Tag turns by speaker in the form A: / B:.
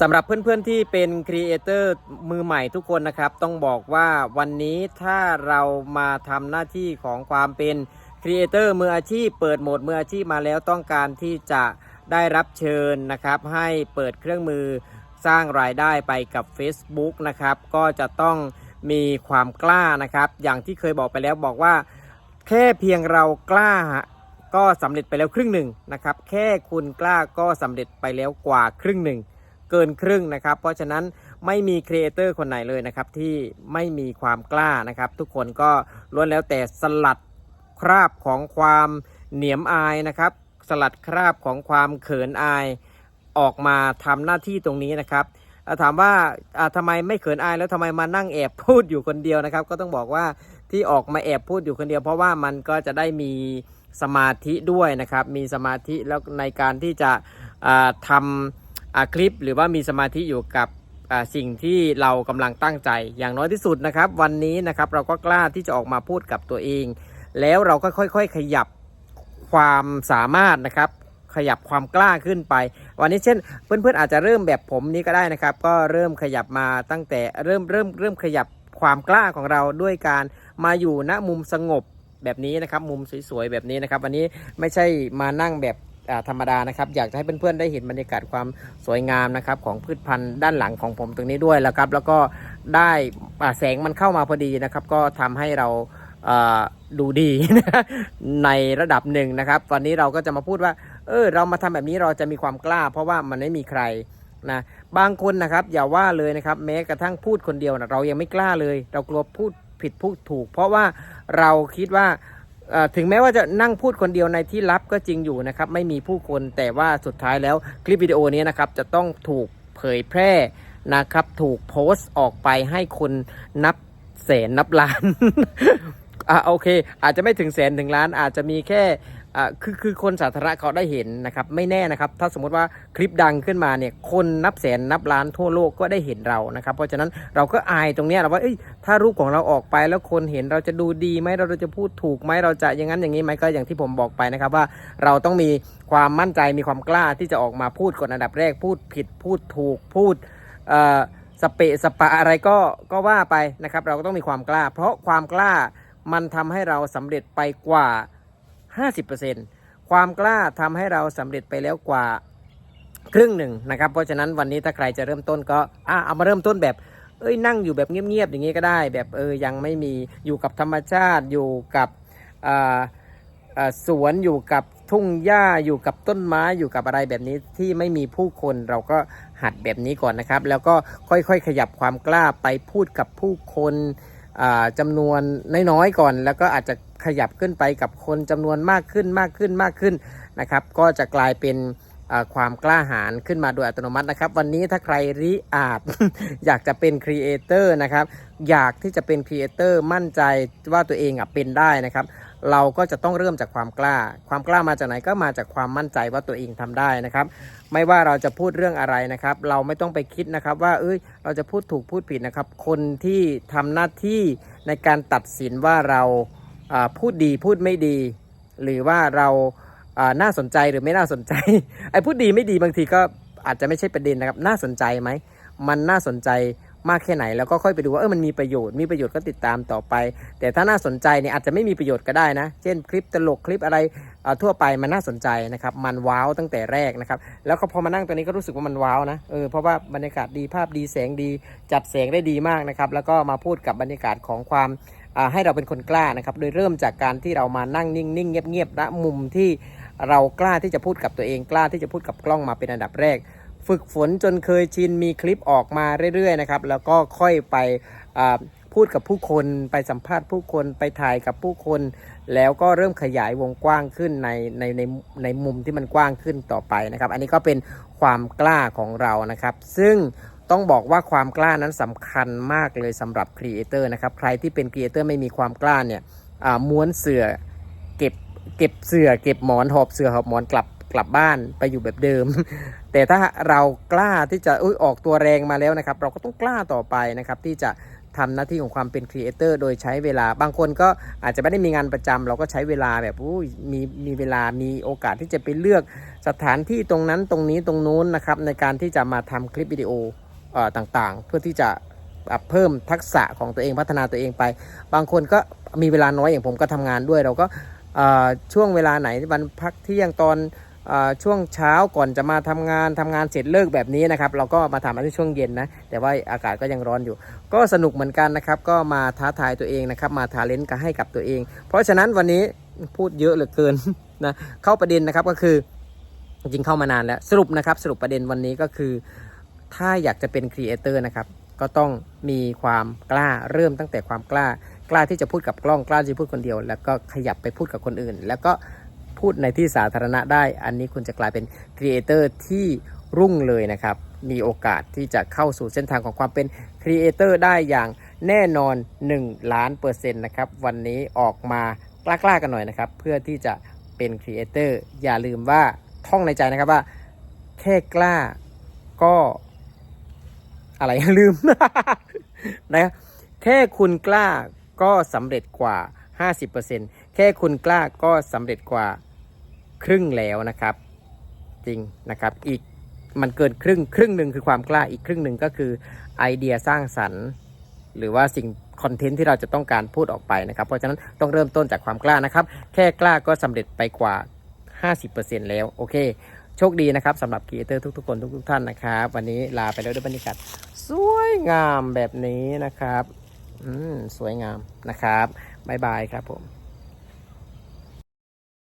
A: สำหรับเพื่อนๆที่เป็นครีเอเตอร์มือใหม่ทุกคนนะครับ ต้องบอกว่าวันนี้ถ้าเรามาทำหน้าที่ของความเป็นครีเอเตอร์มืออาชีพ เปิดโหมดมืออาชีพมาแล้วต้องการที่จะได้รับเชิญนะครับ ให้เปิดเครื่องมือสร้างรายได้ไปกับ Facebook นะครับ ก็จะต้องมีความกล้านะครับ อย่างที่เคยบอกไปแล้วบอกว่า แค่เพียงเรากล้าก็สำเร็จไปแล้วครึ่งหนึ่งนะครับ แค่คุณกล้าก็สำเร็จไปแล้วกว่าครึ่งหนึ่ง เกินครึ่งนะครับ เพราะฉะนั้นไม่มีครีเอเตอร์คนไหนเลยนะครับที่ไม่มีความกล้านะครับ ทุกคนก็ล้วนแล้วแต่สลัดคราบของความเหนียมอายนะครับ สลัดคราบของความเขินอายออกมาทำหน้าที่ตรงนี้นะครับถามว่าอ่าทำไมไม่เขินอายแล้วทำไมมานั่งแอบพูดอยู่คนเดียวนะครับ ก็ต้องบอกว่าที่ออกมาแอบพูดอยู่คนเดียว เพราะว่ามันก็จะได้มีสมาธิด้วยนะครับ มีสมาธิแล้วในการที่จะทำอ่า คลิปหรือว่ามีสมาธิอยู่กับสิ่งที่เรากำลังตั้งใจ อย่างน้อยที่สุดนะครับ วันนี้นะครับเราก็กล้าที่จะออกมาพูดกับตัวเอง แล้วเราก็ค่อย ๆ ขยับความสามารถนะครับ ขยับความกล้าขึ้นไป วันนี้เช่น เพื่อนๆอาจจะเริ่มแบบผมนี้ก็ได้นะครับ ก็เริ่มขยับมาตั้งแต่เริ่มเริ่มเริ่มขยับความกล้าของเราด้วยการมาอยู่ณมุมสงบแบบนี้นะครับ มุมสวยๆแบบนี้นะครับ วันนี้ไม่ใช่มานั่งแบบ ธรรมดานะครับ อยากจะให้เพื่อนๆได้เห็นบรรยากาศความสวยงามนะครับของพืชพันธุ์ด้านหลังของผมตรงนี้ด้วยแล้วครับ แล้วก็ได้แสงมันเข้ามาพอดีนะครับ ก็ทำให้เราดูดีในระดับหนึ่งนะครับวันนี้เราก็จะมาพูดว่า เออ เรามาทำแบบนี้เราจะมีความกล้า เพราะว่ามันไม่มีใครนะบางคนนะครับอย่าว่าเลยนะครับ แม้กระทั่งพูดคนเดียวนะเรายังไม่กล้าเลย เรากลัวพูดผิดพูดถูก เพราะว่าเราคิดว่า ถึงแม้ว่าจะนั่งพูดคนเดียวในที่ลับก็จริงอยู่นะครับ ไม่มีผู้คนแต่ว่าสุดท้ายแล้วคลิปวิดีโอนี้นะครับ จะต้องถูกเผยแพร่นะครับ ถูกโพสต์ออกไปให้คนนับแสนนับล้านอ่าโอเค อาจจะไม่ถึงแสนถึงล้านอาจจะมีแค่ อ่าคือคือคนสาธารณะเขาได้เห็นนะครับไม่แน่นะครับ ถ้าสมมติว่าคลิปดังขึ้นมาเนี่ยคนนับแสนนับล้านทั่วโลกก็ได้เห็นเรานะครับ เพราะฉะนั้นเราก็อายตรงเนี้ยเราว่าเอ้ยถ้ารูปของเราออกไปแล้วคนเห็นเราจะดูดีไหมเราจะพูดถูกไหมเราจะอย่างนั้นอย่างนี้ไหมก็อย่างที่ผมบอกไปนะครับว่าเราต้องมีความมั่นใจมีความกล้าที่จะออกมาพูดก่อนอันดับแรกพูดผิดพูดถูกพูดเอ่อสเปะสปะอะไรก็ก็ว่าไปนะครับ เราก็ต้องมีความกล้า เพราะความกล้ามันทำให้เราสำเร็จไปกว่า 50%ความกล้าทำให้เราสำเร็จไปแล้วกว่าครึ่งหนึ่งนะครับ เพราะฉะนั้นวันนี้ถ้าใครจะเริ่มต้นก็อะเอามาเริ่มต้นแบบเอ้ยนั่งอยู่แบบเงียบๆอย่างนี้ก็ได้ แบบเออยังไม่มีอยู่กับธรรมชาติอยู่กับสวนอยู่กับทุ่งหญ้าอยู่กับต้นไม้อยู่กับอะไรแบบนี้ที่ไม่มีผู้คนเราก็หัดแบบนี้ก่อนนะครับ แล้วก็ค่อยๆ ขยับความกล้าไปพูดกับผู้คน จำนวนน้อยๆก่อน แล้วก็อาจจะขยับขึ้นไปกับคนจำนวนมากขึ้นมากขึ้นมากขึ้นนะครับ ก็จะกลายเป็นความกล้าหาญขึ้นมาโดยอัตโนมัตินะครับ วันนี้ถ้าใครริอาจอยากจะเป็นครีเอเตอร์นะครับ อยากที่จะเป็นครีเอเตอร์มั่นใจว่าตัวเองอะเป็นได้นะครับ เราก็จะต้องเริ่มจากความกล้า ความกล้ามาจากไหนก็มาจากความมั่นใจว่าตัวเองทำได้นะครับ ไม่ว่าเราจะพูดเรื่องอะไรนะครับ เราไม่ต้องไปคิดนะครับว่าเอ้ยเราจะพูดถูกพูดผิดนะครับ คนที่ทำหน้าที่ในการตัดสินว่าเราพูดดีพูดไม่ดี หรือว่าเราน่าสนใจหรือไม่น่าสนใจไอ้พูดดีไม่ดีบางทีก็อาจจะไม่ใช่ประเด็นนะครับ น่าสนใจไหมมันน่าสนใจ มากแค่ไหน แล้วก็ค่อยไปดูว่าเออมันมีประโยชน์ มีประโยชน์ก็ติดตามต่อไป แต่ถ้าน่าสนใจเนี่ยอาจจะไม่มีประโยชน์ก็ได้นะ เช่นคลิปตลกคลิปอะไรทั่วไปมันน่าสนใจนะครับ มันว้าวตั้งแต่แรกนะครับ แล้วก็พอมานั่งตัวนี้ก็รู้สึกว่ามันว้าวนะ เออ เพราะว่าบรรยากาศดีภาพดีแสงดี จัดแสงได้ดีมากนะครับ แล้วก็มาพูดกับบรรยากาศของความให้เราเป็นคนกล้านะครับ โดยเริ่มจากการที่เรามานั่งนิ่งๆเงียบๆณมุมที่เรากล้าที่จะพูดกับตัวเองกล้าที่จะพูดกับกล้องมาเป็นอันดับแรก ฝึกฝนจนเคยชินมีคลิปออกมาเรื่อยๆนะครับแล้วก็ค่อยไปพูดกับผู้คนไปสัมภาษณ์ผู้คนไปถ่ายกับผู้คน แล้วก็เริ่มขยายวงกว้างขึ้นในในในในมุมที่มันกว้างขึ้นต่อไปนะครับ อันนี้ก็เป็นความกล้าของเรานะครับ ซึ่งต้องบอกว่าความกล้านั้นสำคัญมากเลยสำหรับครีเอเตอร์นะครับ ใครที่เป็นครีเอเตอร์ไม่มีความกล้าเนี่ยม้วนเสือเก็บเก็บเสือเก็บหมอนหอบเสือหอบหมอนกลับ กลับบ้านไปอยู่แบบเดิม แต่ถ้าเรากล้าที่จะอยออกตัวแรงมาแล้วนะครับ เราก็ต้องกล้าต่อไปนะครับที่จะทำหน้าที่ของความเป็นครีเอเตอร์โดยใช้เวลา บางคนก็อาจจะไม่ได้มีงานประจำเราก็ใช้เวลาแบบมีมีเวลามีโอกาสที่จะไปเลือกสถานที่ตรงนั้นตรงนี้ตรงนู้นนะครับในการที่จะมาทำคลิปวิดีโอออต่างๆ เพื่อที่จะเพิ่มทักษะของตัวเองพัฒนาตัวเองไป บางคนก็มีเวลาน้อยอย่างผมก็ทำงานด้วย เราก็ช่วงเวลาไหนวันพักเที่ยงตอน ช่วงเช้าก่อนจะมาทำงานทำงานเสร็จเลิกแบบนี้นะครับ เราก็มาทำอันที่ช่วงเย็นนะ แต่ว่าอากาศก็ยังร้อนอยู่ ก็สนุกเหมือนกันนะครับ ก็มาท้าทายตัวเองนะครับ มาทาเลนต์กันให้กับตัวเอง เพราะฉะนั้นวันนี้พูดเยอะเหลือเกินนะเข้าประเด็นนะครับก็คือจริงเข้ามานานแล้วสรุปนะครับสรุปประเด็นวันนี้ก็คือ ถ้าอยากจะเป็นครีเอเตอร์นะครับก็ต้องมีความกล้าเริ่มตั้งแต่ความกล้า กล้าที่จะพูดกับกล้องกล้าที่จะพูดคนเดียว แล้วก็ขยับไปพูดกับคนอื่น แล้วก็ พูดในที่สาธารณะได้ อันนี้คุณจะกลายเป็นครีเอเตอร์ที่รุ่งเลยนะครับ มีโอกาสที่จะเข้าสู่เส้นทางของความเป็นครีเอเตอร์ได้อย่างแน่นอน 1 ล้านเปอร์เซ็นต์นะครับ วันนี้ออกมากล้าๆกันหน่อยนะครับ เพื่อที่จะเป็นครีเอเตอร์อย่าลืมว่าท่องในใจนะครับว่า แค่กล้าก็อะไรลืมนะแค่คุณกล้าก็สำเร็จกว่า 50% แค่คุณกล้าก็สำเร็จกว่าครึ่งแล้วนะครับ จริงนะครับ อีกมันเกินครึ่งครึ่งหนึ่งคือความกล้าอีกครึ่งหนึ่งก็คือไอเดียสร้างสรรค์ หรือว่าสิ่งคอนเทนต์ที่เราจะต้องการพูดออกไปนะครับ เพราะฉะนั้นต้องเริ่มต้นจากความกล้านะครับ แค่กล้าก็สำเร็จไปกว่า 50%แล้วโอเค โชคดีนะครับสำหรับครีเอเตอร์ทุกๆคนทุกๆท่านนะครับ วันนี้ลาไปแล้วด้วยบรรยากาศสวยงามแบบนี้นะครับ อืมสวยงามนะครับบ๊ายบายครับผม